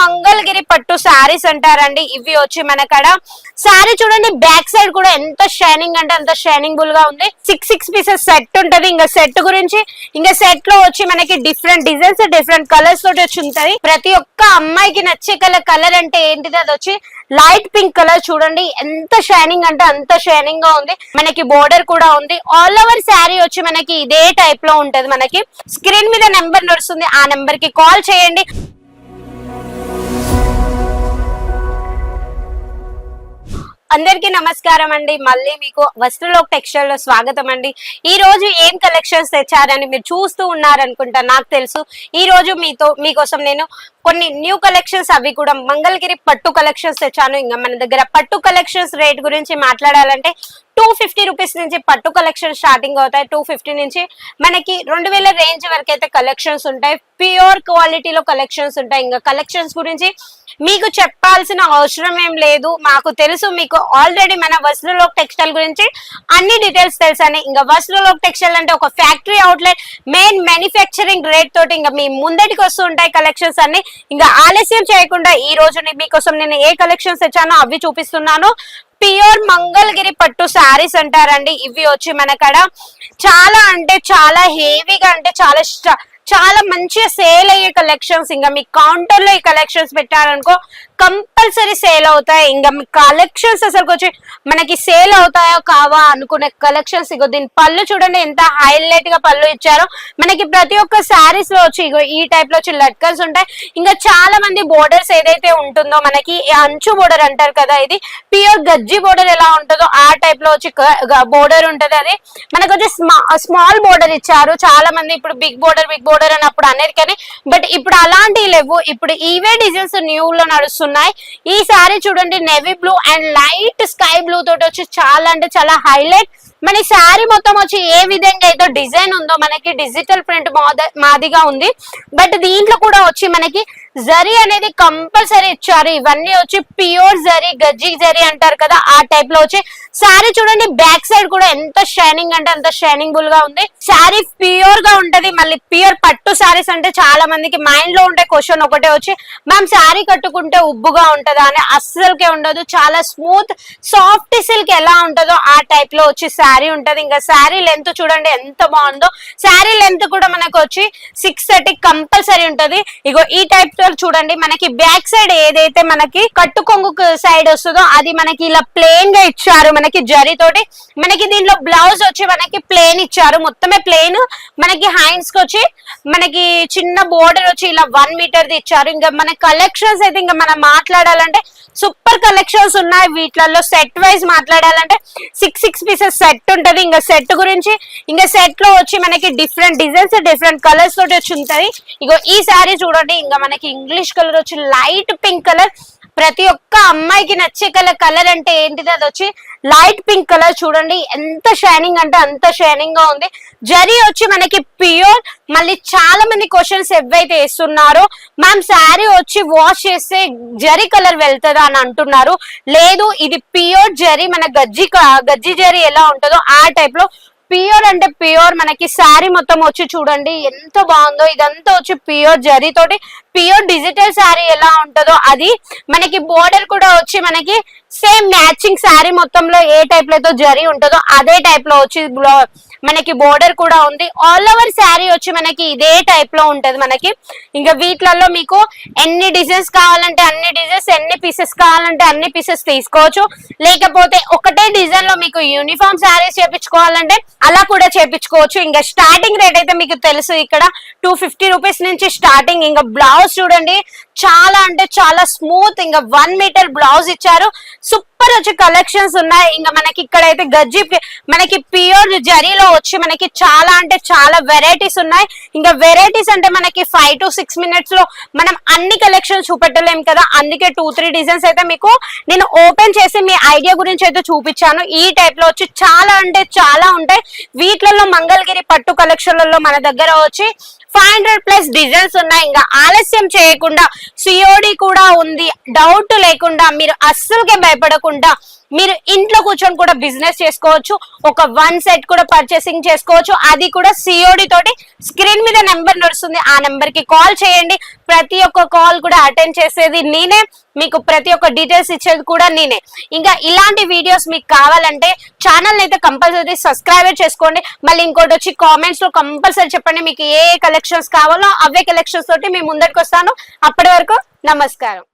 మంగళగిరి పట్టు శారీస్ అంటారండి. ఇవి వచ్చి మన కాడ శారీ చూడండి బ్యాక్ సైడ్ కూడా ఎంత షైనింగ్ అంటే అంత షైనింగ్ బుల్గా ఉంది. సిక్స్ సిక్స్ పీసెస్ సెట్ ఉంటది. ఇంకా సెట్ గురించి ఇంకా సెట్లో వచ్చి మనకి డిఫరెంట్ డిజైన్స్ డిఫరెంట్ కలర్స్ తోటి వచ్చి ఉంటది. ప్రతి ఒక్క అమ్మాయికి నచ్చే కలర్ కలర్ అంటే ఏంటిది? అది వచ్చి లైట్ పింక్ కలర్ చూడండి. ఎంత షైనింగ్ అంటే అంత షైనింగ్గా ఉంది. మనకి బోర్డర్ కూడా ఉంది. ఆల్ ఓవర్ శారీ వచ్చి మనకి ఇదే టైప్లో ఉంటది. మనకి స్క్రీన్ మీద నెంబర్ నడుస్తుంది. ఆ నెంబర్కి కాల్ చేయండి. అందరికీ నమస్కారం అండి. మళ్ళీ మీకు వస్త్రలోక్ టెక్స్టైల్లో స్వాగతం అండి. ఈ రోజు ఏం కలెక్షన్స్ తెచ్చారని మీరు చూస్తూ ఉన్నారనుకుంటా నాకు తెలుసు. ఈ రోజు మీతో మీకోసం నేను కొన్ని న్యూ కలెక్షన్స్ అవి కూడా మంగళగిరి పట్టు కలెక్షన్స్ తెచ్చాను. ఇంకా మన దగ్గర పట్టు కలెక్షన్స్ రేట్ గురించి మాట్లాడాలంటే టూ ఫిఫ్టీ రూపీస్ నుంచి పట్టు కలెక్షన్ స్టార్టింగ్ అవుతాయి. టూ ఫిఫ్టీ నుంచి మనకి రెండు వేల రేంజ్ వరకు అయితే కలెక్షన్స్ ఉంటాయి. ప్యూర్ క్వాలిటీలో కలెక్షన్స్ ఉంటాయి. ఇంకా కలెక్షన్స్ గురించి మీకు చెప్పాల్సిన అవసరం ఏం లేదు. మాకు తెలుసు మీకు ఆల్రెడీ మన వస్త్రలోక్ టెక్స్టైల్ గురించి అన్ని డీటెయిల్స్ తెలుసని. ఇంకా వస్త్రలోక్ టెక్స్టైల్ అంటే ఒక factory outlet main manufacturing rate తోటి ఇంకా మీ ముందటికి వస్తూ ఉంటాయి కలెక్షన్స్ అన్ని. ఇంకా ఆలస్యం చేయకుండా ఈ రోజు మీకోసం నేను ఏ కలెక్షన్స్ తెచ్చానో అవి చూపిస్తున్నాను. ప్యూర్ మంగళగిరి పట్టు శారీస్ అంటారండి. ఇవి వచ్చి మనకడ చాలా అంటే చాలా హెవీగా అంటే చాలా చాలా మంచిగా సేల్ అయ్యే కలెక్షన్స్ ఇంకా మీ కౌంటర్లో ఈ కలెక్షన్స్ పెట్టారనుకో కంపల్సరీ సేల్ అవుతాయి. ఇంకా మీ కలెక్షన్స్ అసలు వచ్చి మనకి సేల్ అవుతాయో కావా అనుకునే కలెక్షన్స్ ఇగో దీని పళ్ళు చూడండి ఎంత హైలైట్గా పళ్ళు ఇచ్చారో. మనకి ప్రతి ఒక్క శారీస్లో వచ్చి ఇగో ఈ టైప్లో వచ్చి లట్కన్స్ ఉంటాయి. ఇంకా చాలా మంది బోర్డర్స్ ఏదైతే ఉంటుందో మనకి అంచు బోర్డర్ అంటారు కదా ఇది ప్యూర్ గజ్జి బోర్డర్ ఎలా ఉంటుందో ఆ టైప్లో వచ్చి బోర్డర్ ఉంటది అది. మనకు వచ్చి స్మాల్ బోర్డర్ ఇచ్చారు. చాలా మంది ఇప్పుడు బిగ్ బోర్డర్ బిగ్ బోర్డర్ అని అప్పుడు అనేది కానీ బట్ ఇప్పుడు అలాంటివి లేవు. ఇప్పుడు ఈవే డిజైన్స్ న్యూ లో నడుస్తున్నాయి. ఉన్నాయి. ఈ సారీ చూడండి navy blue and light sky blue తోటి వచ్చి చాలా అంటే చాలా హైలైట్ మన శారీ మొత్తం వచ్చి ఏ విధంగా అయితే డిజైన్ ఉందో మనకి డిజిటల్ ప్రింట్ మాదిగా ఉంది. బట్ దీంట్లో కూడా వచ్చి మనకి జరీ అనేది కంపల్సరీ ఇచ్చారు. ఇవన్నీ వచ్చి ప్యూర్ జరీ గజ్జి జరీ అంటారు కదా ఆ టైప్లో వచ్చి. శారీ చూడండి బ్యాక్ సైడ్ కూడా ఎంత షైనింగ్ అంటే అంత షైనింగ్ బుల్గా ఉంది. శారీ ప్యూర్గా ఉంటది. మళ్ళీ ప్యూర్ పట్టు శారీస్ అంటే చాలా మందికి మైండ్లో ఉండే క్వశ్చన్ ఒకటే వచ్చి మ్యామ్ శారీ కట్టుకుంటే ఉబ్బుగా ఉంటదా? అని అస్సలకే ఉండదు. చాలా స్మూత్ సాఫ్ట్ సిల్క్ ఎలా ఉంటుందో ఆ టైప్లో వచ్చి శారీ ఉంటది. ఇంకా శారీ లెంత్ చూడండి ఎంత బాగుందో. శారీ లెంత్ కూడా మనకు వచ్చి సిక్స్ థర్టీ కంపల్సరీ ఉంటది. ఇగో ఈ టైప్ లో చూడండి మనకి బ్యాక్ సైడ్ ఏదైతే మనకి కట్టు కొంగు సైడ్ వస్తుందో అది మనకి ఇలా ప్లేన్గా ఇచ్చారు మనకి జరీ తోటి. మనకి దీనిలో బ్లౌజ్ వచ్చి మనకి ప్లేన్ ఇచ్చారు. మొత్తమే ప్లేన్ మనకి హ్యాండ్స్కి వచ్చి మనకి చిన్న బోర్డర్ వచ్చి ఇలా వన్ మీటర్ ది ఇచ్చారు. ఇంకా మన కలెక్షన్స్ అయితే ఇంకా మనం మాట్లాడాలంటే సూపర్ కలెక్షన్స్ ఉన్నాయి. వీటిలలో సెట్ వైజ్ మాట్లాడాలంటే సిక్స్ సిక్స్ పీసెస్ సెట్ ఉంటది. ఇంకా సెట్ గురించి ఇంకా సెట్లో వచ్చి మనకి డిఫరెంట్ డిజైన్స్ డిఫరెంట్ కలర్స్ తోటి వచ్చి ఉంటది. ఇగో ఈ శారీ చూడండి. ఇంకా మనకి ఇంగ్లీష్ కలర్ వచ్చి లైట్ పింక్ కలర్ ప్రతి ఒక్క అమ్మాయికి నచ్చే కలర్ కలర్ అంటే ఏంటిది? అది వచ్చి లైట్ పింక్ కలర్ చూడండి. ఎంత షైనింగ్ అంటే అంత షైనింగ్గా ఉంది. జరీ వచ్చి మనకి ప్యూర్ మళ్ళీ చాలా మంది క్వశ్చన్స్ ఎవైతే వేస్తున్నారో మ్యామ్ శారీ వచ్చి వాష్ చేస్తే జరీ కలర్ వెళ్తుందా అని అంటున్నారు. లేదు ఇది ప్యూర్ జరీ. మన గజ్జి గజ్జి జరీ ఎలా ఉంటుందో ఆ టైప్లో ప్యూర్ అంటే ప్యూర్ మనకి శారీ మొత్తం వచ్చి చూడండి ఎంత బాగుందో ఇదంతా వచ్చి ప్యూర్ జరీ తోటి ప్యూర్ డిజిటల్ శారీ ఎలా ఉంటుందో అది మనకి బోర్డర్ కూడా వచ్చి మనకి సేమ్ మ్యాచింగ్ శారీ మొత్తంలో ఏ టైప్లో అయితే జరీ ఉంటుందో అదే టైప్లో వచ్చి మనకి బోర్డర్ కూడా ఉంది. ఆల్ ఓవర్ శారీ వచ్చి మనకి ఇదే టైప్లో ఉంటది మనకి. ఇంకా వీటిలలో మీకు ఎన్ని డిజైన్స్ కావాలంటే అన్ని డిజైన్స్ ఎన్ని పీసెస్ కావాలంటే అన్ని పీసెస్ తీసుకోవచ్చు. లేకపోతే ఒకటే డిజైన్లో మీకు యూనిఫామ్ శారీస్ చేపించుకోవాలంటే అలా కూడా చేపించుకోవచ్చు. ఇంకా స్టార్టింగ్ రేట్ అయితే మీకు తెలుసు ఇక్కడ. టూ ఫిఫ్టీ రూపీస్ నుంచి స్టార్టింగ్ ఇంకా బ్లౌజ్ చూడండి. చాలా అంటే చాలా స్మూత్ ఇంకా వన్ మీటర్ బ్లౌజ్ ఇచ్చారు. సూపర్ వచ్చి కలెక్షన్స్ ఉన్నాయి. ఇంకా మనకి ఇక్కడైతే గజ్జి మనకి ప్యూర్ జరీలో వచ్చి మనకి చాలా అంటే చాలా వెరైటీస్ ఉన్నాయి. ఇంకా వెరైటీస్ అంటే మనకి ఫైవ్ టు సిక్స్ మినిట్స్లో మనం అన్ని కలెక్షన్స్ చూపెట్టలేము కదా. అందుకే టూ త్రీ డిజైన్స్ అయితే మీకు నేను ఓపెన్ చేసి మీ ఐడియా గురించి అయితే చూపించాను. ఈ టైప్లో వచ్చి చాలా అంటే చాలా ఉంటాయి. వీటిలలో మంగళగిరి పట్టు కలెక్షన్లలో మన దగ్గర వచ్చి ఫైవ్ హండ్రెడ్ ప్లస్ డిజైన్స్ ఉన్నాయి. ఇంకా ఆలస్యం చేయకుండా సిఓడి కూడా ఉంది. డౌట్ లేకుండా మీరు అస్సలుకే భయపడకుండా మీరు ఇంట్లో కూర్చొని కూడా బిజినెస్ చేసుకోవచ్చు. ఒక వన్ సెట్ కూడా పర్చేసింగ్ చేసుకోవచ్చు. అది కూడా సిఓడి తోటి స్క్రీన్ మీద నెంబర్ నడుస్తుంది. ఆ నెంబర్కి కాల్ చేయండి. ప్రతి ఒక్క కాల్ కూడా అటెండ్ చేసేది నేనే. మీకు ప్రతి ఒక్క డీటెయిల్స్ ఇచ్చేది కూడా నేనే. ఇంకా ఇలాంటి వీడియోస్ మీకు కావాలంటే ఛానల్ అయితే కంపల్సరీ సబ్స్క్రైబర్ చేసుకోండి. మళ్ళీ ఇంకోటి వచ్చి కామెంట్స్లో కంపల్సరీ చెప్పండి మీకు ఏ కలెక్షన్స్ కావాలో అవే కలెక్షన్స్ తోటి మేము ముందరికి వస్తాను అప్పటి వరకు నమస్కారం.